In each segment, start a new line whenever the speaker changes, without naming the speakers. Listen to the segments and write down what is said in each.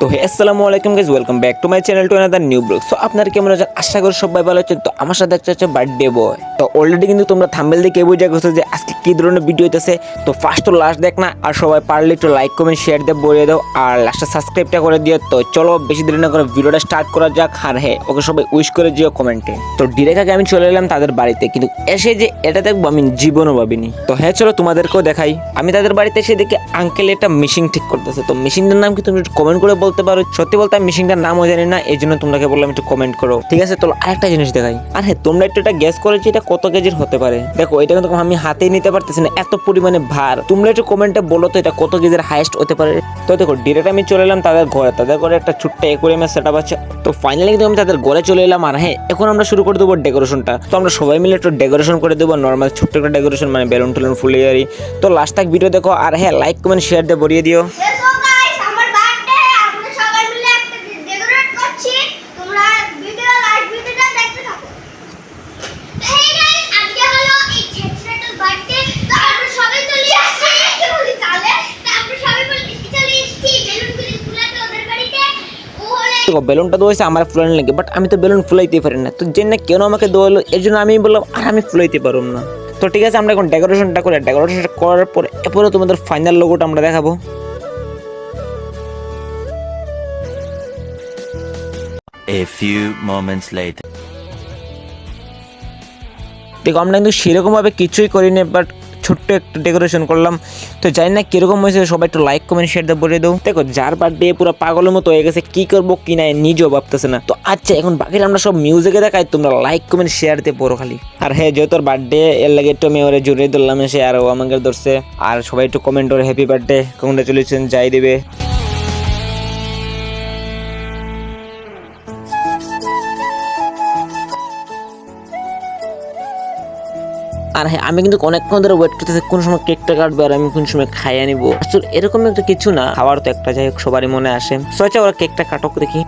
হে, আসসালামু আলাইকুম guys welcome back to my channel to another new blog so আপনারা কেমন আছেন? আশা করি সবাই ভালো আছেন। তো আমার সাথে একটা হচ্ছে বার্থডে বয় তো অলরেডি কিন্তু তোমরা থাম্বেল দেখে বুঝে গেছো যে আজকে কি ধরনের ভিডিও হইতেছে। তো ফার্স্ট তো লাস্ট দেখ না, আর সবাই পারলে একটু লাইক কমেন্ট শেয়ার দিয়ে বলে দাও, আর লাস্টে সাবস্ক্রাইবটা করে দিও। তো চলো বেশি দেরি না করে ভিডিওটা স্টার্ট করা যাক, আর হ্যাঁ ওকে সবাই উইশ করে দিও কমেন্টে তো ডিরেক্ট আগে আমি চলে এলাম তাদের বাড়িতে, কিন্তু এসে যে এটা দেখব আমি জীবনও ভাবিনি। তো হ্যাঁ চলো তোমাদেরকেও দেখাই। আমি তাদের বাড়িতে এসে দেখি আঙ্কেল একটা মেশিন ঠিক করতেছে। তো মেশিনটার নাম কি তুমি একটু কমেন্ট করে বলতে পারো? সত্যি বলতে আমি মেশিনটার নামও জানি না এই জন্য তোমাকে বললাম একটু কমেন্ট করো। ঠিক আছে তো আরেকটা জিনিস দেখাই। আর হ্যাঁ তোমরা একটু এটা গ্যাস করেছি এটা কত কেজির হতে পারে? দেখো, এটা কিন্তু আমি হাতেই নিতে পারতেছি না, এত পরিমাণে ভার। তোমরা একটু কমেন্টে বলো তো এটা কত কেজির হাইস্ট হতে পারে? তো দেখো ডিরেক্ট আমি চলে এলাম তাদের ঘরে। তাদের ঘরে একটা ছোট্ট একুরিয়ামের সেট আপ আছে। তো ফাইনালি কিন্তু আমি তাদের ঘরে চলে এলাম। আর হ্যাঁ এখন আমরা শুরু করে দেবো ডেকোরেশনটা তো আমরা সবাই মিলে একটু ডেকোরেশন করে দেবো। নর্মাল ছোট্ট একটা ডেকোরেশন মানে বেলুন টেলুন ফুলিয়ে আরি তো লাস্ট তাক ভিডিও দেখো। আর হ্যাঁ লাইক কমেন্ট শেয়ার দিয়ে ভরিয়ে দিও
সো গাইস আমার বার্থডে আমরা সবাই মিলে একটা ডেকোরেট করছি তোমরা ভিডিও লাইভ ভিডিওটা দেখতে থাকো এই গাইস আজকে হলো এই ছেলেটার বার্থডে তো আমরা সবাই চলে আসছি কি বলি তাহলে তো আমরা সবাই বলি চলে এসেছি বেলুন গুলি ফুলাতে ওদের বাড়িতে ও হলে
দেখো বেলুনটা দোয়াইছে আমার ফুলানো লাগে বাট আমি তো বেলুন ফুলাইতে পারি না। তো যে না কেন আমাকে দোয়ালো এর জন্য আমি বললাম আর আমি ফুলাইতে পারব না। তো ঠিক আছে আমরা এখন ডেকোরেশনটা করি। ডেকোরেশনটা করার পর এরপরে তোমাদের ফাইনাল লোগোটা আমরা দেখাবো।
A few moments later.
দেখো আমরা কিন্তু সেরকমভাবে কিছুই করিনি বাট ছোট্ট একটা ডেকোরেশন করলাম। তো জানি না কীরকম হয়েছে, সবাই একটু লাইক কমেন্ট শেয়ার দিয়ে বলে দেবো দেখো, যার বার্থডে পুরো পাগলের মতো হয়ে গেছে, কি করব, কি নাই, নিজেও ভাবতেছে না। তো আচ্ছা এখন বাকিটা আমরা সব মিউজিকে দেখাই, তোমরা লাইক কমেন্ট শেয়ার দিয়ে পড়ো খালি। আর হ্যাঁ যেহেতু তোর বার্থডে এর লাগে একটু আমি ওরে জুড়ে ধরলাম এসে আর ও আমাকে ধরছে। আর সবাই একটু কমেন্ট ওর হ্যাপি বার্থডে কংগ্রেচুলেশন যাই দেবে। আর হ্যাঁ আমি কিন্তু অনেকক্ষণ ধরে ওয়েট করতেছি, কোন সময় কেকটা কাটবে আর আমি কোন সময় খাইয়ে নিবো। আসলে এরকম একটা কিছু না, খাওয়ার তো একটা যাই হোক, সবারই মনে আসে। সো আচ্ছা ওরা কেকটা কাটক দেখি।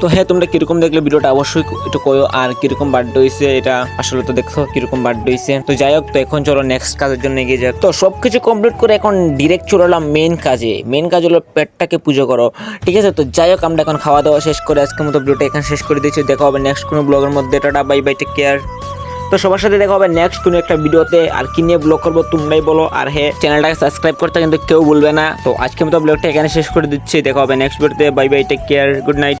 তো হ্যাঁ তোমরা কীরকম দেখলে ভিডিওটা অবশ্যই একটু কয়ো আর কীরকম বার্থডে হয়েছে এটা আসলে তো দেখো কীরকম বার্থডে হয়েছে তো যাই হোক, তো এখন চলো নেক্সট কাজের জন্য এগিয়ে যাক তো সব কিছু কমপ্লিট করে এখন ডিরেক্ট চলে এলাম মেন কাজে। মেন কাজ হলো পেটটাকে পুজো করো, ঠিক আছে? তো যাই হোক, আমরা এখন খাওয়া দাওয়া শেষ করে আজকের মতো ভিডিওটা এখানে শেষ করে দিচ্ছি। দেখা হবে নেক্সট কোনো ব্লগের মধ্যে। Tata bye bye take care তো সবার সাথে দেখা হবে নেক্সট কোনো একটা ভিডিওতে। আর কি নিয়ে ব্লগ করব তোমরাই বলো। আর হ্যাঁ চ্যানেলটাকে সাবস্ক্রাইব করতে কিন্তু কেউ বলবে না। তো আজকে মতো ব্লগটা এখানে শেষ করে দিচ্ছি। দেখা হবে নেক্সট ভিডিওতে bye bye take care good night